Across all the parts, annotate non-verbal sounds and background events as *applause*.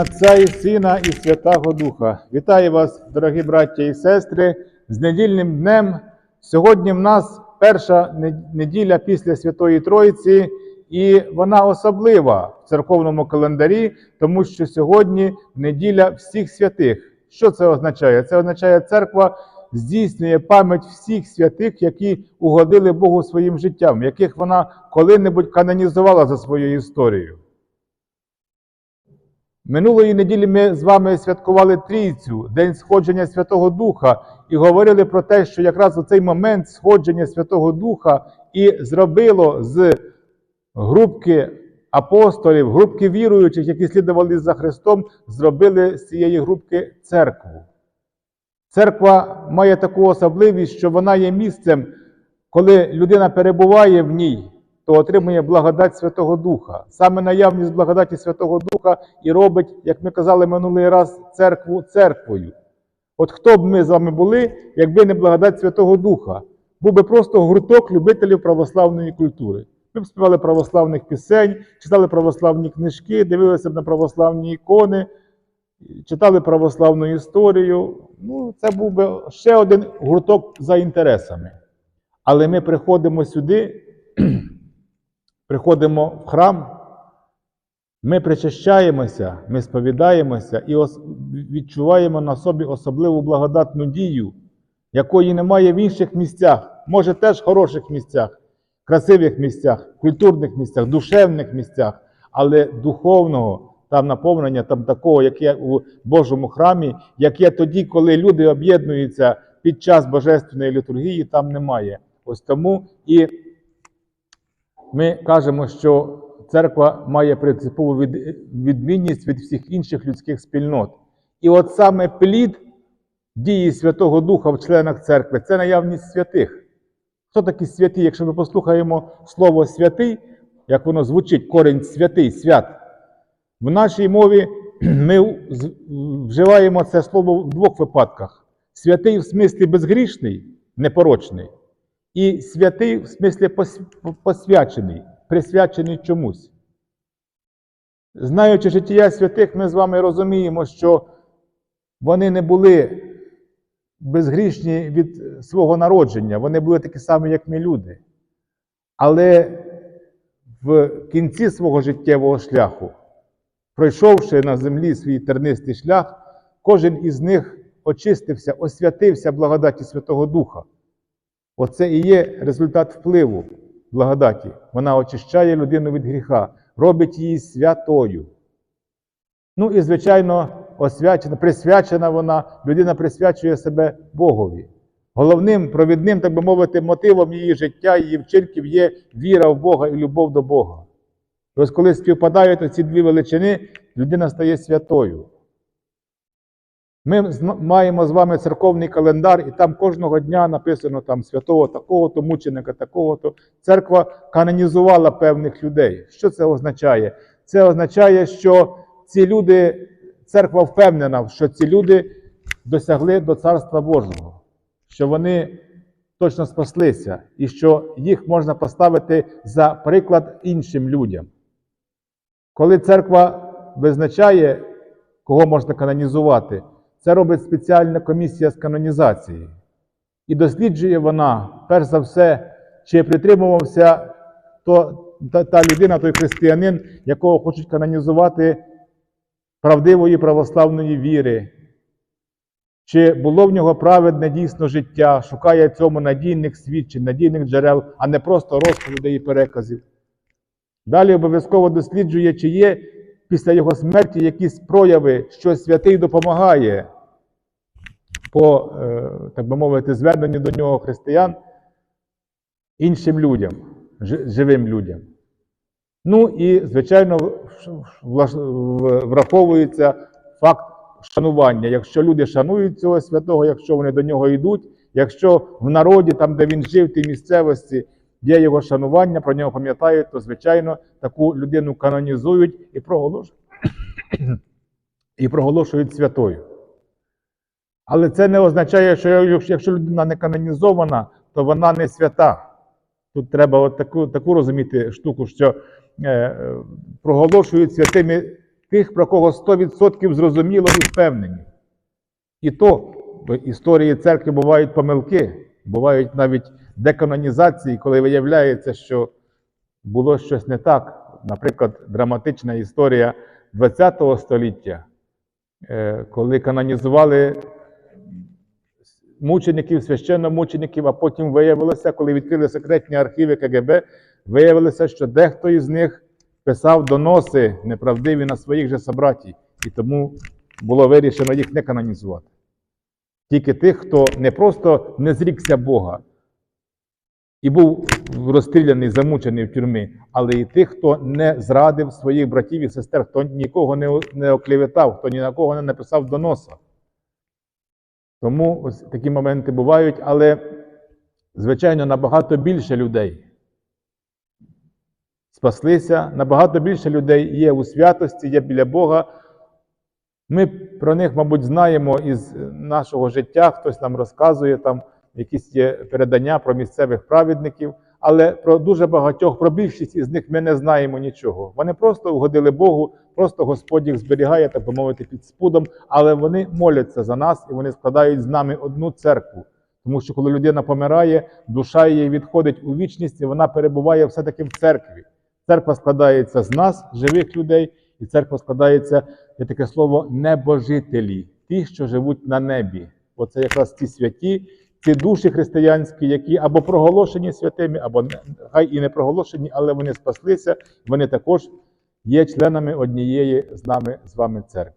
Отця і Сина і Святого Духа. Вітаю вас, дорогі браття і сестри, з недільним днем. Сьогодні в нас перша неділя після Святої Троїці, і вона особлива в церковному календарі, тому що сьогодні неділя всіх святих. Що це означає? Це означає, церква здійснює пам'ять всіх святих, які угодили Богу своїм життям, яких вона коли-небудь канонізувала за своєю історією. Минулої неділі ми з вами святкували Трійцю, День сходження Святого Духа, і говорили про те, що якраз у цей момент сходження Святого Духа і зробило з групки апостолів, групки віруючих, які слідували за Христом, зробили з цієї групки церкву. Церква має таку особливість, що вона є місцем, коли людина перебуває в ній, то отримує благодать Святого Духа. Саме наявність благодаті Святого Духа і робить, як ми казали минулий раз, церкву церквою. От хто б ми з вами були, якби не благодать Святого Духа? Був би просто гурток любителів православної культури. Ми б співали православних пісень, читали православні книжки, дивилися б на православні ікони, читали православну історію. Ну, це був би ще один гурток за інтересами. Але ми приходимо сюди, приходимо в храм, ми причащаємося, ми сповідаємося і відчуваємо на собі особливу благодатну дію, якої немає в інших місцях, може теж в хороших місцях, красивих місцях, культурних місцях, душевних місцях, але духовного там наповнення, там такого, як є у Божому храмі, як є тоді, коли люди об'єднуються під час божественної літургії, там немає. Ось тому і ми кажемо, що церква має принципову відмінність від всіх інших людських спільнот. І от саме плід дії Святого Духа в членах церкви це наявність святих. Хто такі святі? Якщо ми послухаємо слово святий, як воно звучить, корінь святий, свят. В нашій мові *clears throat* ми вживаємо це слово в двох випадках: святий в смислі безгрішний, непорочний, і святий в смислі посвячений, присвячений чомусь. Знаючи життя святих, ми з вами розуміємо, що вони не були безгрішні від свого народження, вони були такі самі, як ми люди. Але в кінці свого життєвого шляху, пройшовши на землі свій тернистий шлях, кожен із них очистився, освятився благодаті Святого Духа. Оце і є результат впливу благодаті. Вона очищає людину від гріха, робить її святою. Ну і, звичайно, освячена, присвячена вона, людина присвячує себе Богові. Головним провідним, так би мовити, мотивом її життя, її вчинків є віра в Бога і любов до Бога. Ось коли співпадають ці дві величини, людина стає святою. Ми маємо з вами церковний календар, і там кожного дня написано там святого такого-то, мученика такого-то. Церква канонізувала певних людей. Що це означає? Це означає, що ці люди, церква впевнена, що ці люди досягли до Царства Божого, що вони точно спаслися, і що їх можна поставити за приклад іншим людям. Коли церква визначає, кого можна канонізувати, це робить спеціальна комісія з канонізації. І досліджує вона, перш за все, чи притримувався то, та, та людина, той християнин, якого хочуть канонізувати правдивої православної віри, чи було в нього праведне дійсно життя, шукає цьому надійних свідчень, надійних джерел, а не просто розповідей і переказів. Далі обов'язково досліджує, чи є після його смерті якісь прояви, що святий допомагає по, е, так би мовити, зверненню до нього християн іншим людям, живим людям. Ну і, звичайно, враховується факт шанування. Якщо люди шанують цього святого, якщо вони до нього йдуть, якщо в народі, там, де він жив, в тій місцевості, є його шанування, про нього пам'ятають, то, звичайно, таку людину канонізують і проголошують, і проголошують святою. Але це не означає, що якщо людина не канонізована, то вона не свята. Тут треба от таку, таку розуміти штуку, що е, проголошують святими тих, про кого 100% зрозуміло і впевнені. І то в історії церкви бувають помилки, бувають навіть деканонізації, коли виявляється, що було щось не так. Наприклад, драматична історія ХХ століття, е, коли канонізували мучеників, священномучеників, а потім виявилося, коли відкрили секретні архіви КГБ, виявилося, що дехто із них писав доноси неправдиві на своїх же собратів, і тому було вирішено їх не канонізувати. Тільки тих, хто не просто не зрікся Бога і був розстріляний, замучений в тюрмі, але і тих, хто не зрадив своїх братів і сестер, хто нікого не, не оклеветав, хто ні на кого не написав доноса. Тому ось такі моменти бувають, але, звичайно, набагато більше людей спаслися, набагато більше людей є у святості, є біля Бога. Ми про них, мабуть, знаємо із нашого життя, хтось нам розказує, там якісь є передання про місцевих праведників, але про дуже багатьох, про більшість із них ми не знаємо нічого. Вони просто угодили Богу, просто Господь їх зберігає, так би мовити, під спудом, але вони моляться за нас і вони складають з нами одну церкву. Тому що коли людина помирає, душа її відходить у вічність, і вона перебуває все-таки в церкві. Церква складається з нас, живих людей, і церква складається, є таке слово, небожителі, ті, що живуть на небі. Оце якраз ті святі, ці душі християнські, які або проголошені святими, або хай і не проголошені, але вони спаслися, вони також є членами однієї з нами з вами церкви.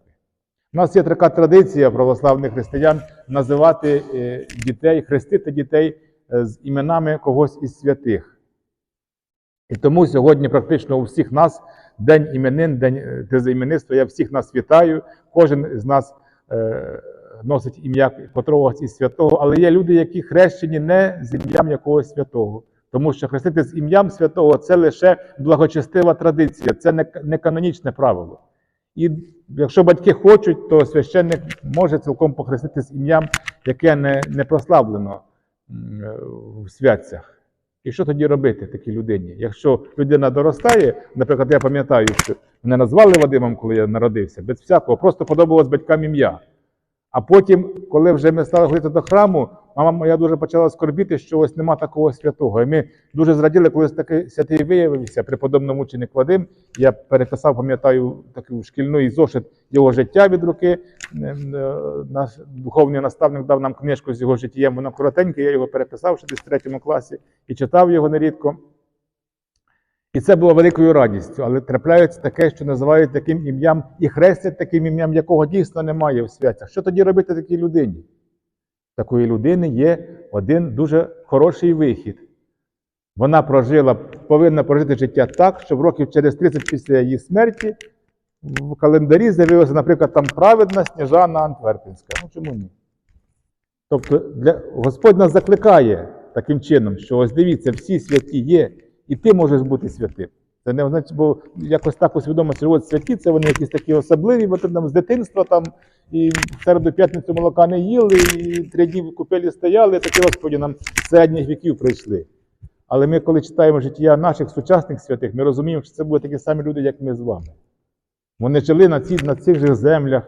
У нас є така традиція православних християн називати е, дітей, хрестити дітей е, з іменами когось із святих. І тому сьогодні практично у всіх нас день іменин, день е, тезаіменництва. Я всіх нас вітаю. Кожен з нас носить ім'я котрогось із святого, але є люди, які хрещені не з ім'ям якогось святого. Тому що хрестити з ім'ям святого це лише благочестива традиція, це не, не канонічне правило. І якщо батьки хочуть, то священник може цілком похрестити з ім'ям, яке не, не прославлено в святцях. І що тоді робити такій людині? Якщо людина доростає, наприклад, я пам'ятаю, що мене назвали Вадимом, коли я народився, без всякого, просто подобалось батькам ім'я. А потім, коли вже ми стали ходити до храму, мама моя дуже почала скорбіти, що ось нема такого святого. І ми дуже зраділи, коли такий святий виявився, преподобний мученик Вадим. Я переписав, пам'ятаю, такий шкільний зошит його життя від руки. Е, е, Наш духовний наставник дав нам книжку з його життям, воно коротеньке, я його переписав ще десь в третьому класі і читав його нерідко. І це було великою радістю, але трапляється таке, що називають таким ім'ям і хрестять таким ім'ям, якого дійсно немає в святях. Що тоді робити такій людині? Такої людини є один дуже хороший вихід. Вона прожила, повинна прожити життя так, щоб років через 30 після її смерті в календарі з'явилося, наприклад, там праведна Сніжана Антверпінська. Ну чому ні? Тобто для, Господь нас закликає таким чином, що ось дивіться, всі святі є, і ти можеш бути святим. Це не означає, бо якось так усвідомо, що от святі, це вони якісь такі особливі, бо там з дитинства там і в середу п'ятницю молока не їли, і три дні в купелі стояли, такі Господі нам з середніх віків прийшли. Але ми, коли читаємо життя наших сучасних святих, ми розуміємо, що це були такі самі люди, як ми з вами. Вони жили на, ці, на цих же землях,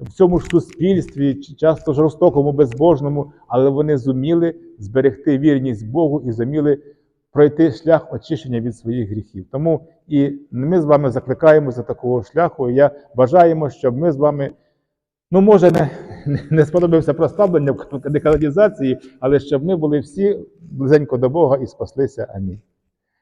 в цьому ж суспільстві, часто жорстокому, безбожному, але вони зуміли зберегти вірність Богу і зуміли пройти шлях очищення від своїх гріхів. Тому і ми з вами закликаємо за такого шляху. І я бажаємо, щоб ми з вами, ну може, не, не- сподобався проставлення в деколонізації, але щоб ми були всі близенько до Бога і спаслися. Амінь.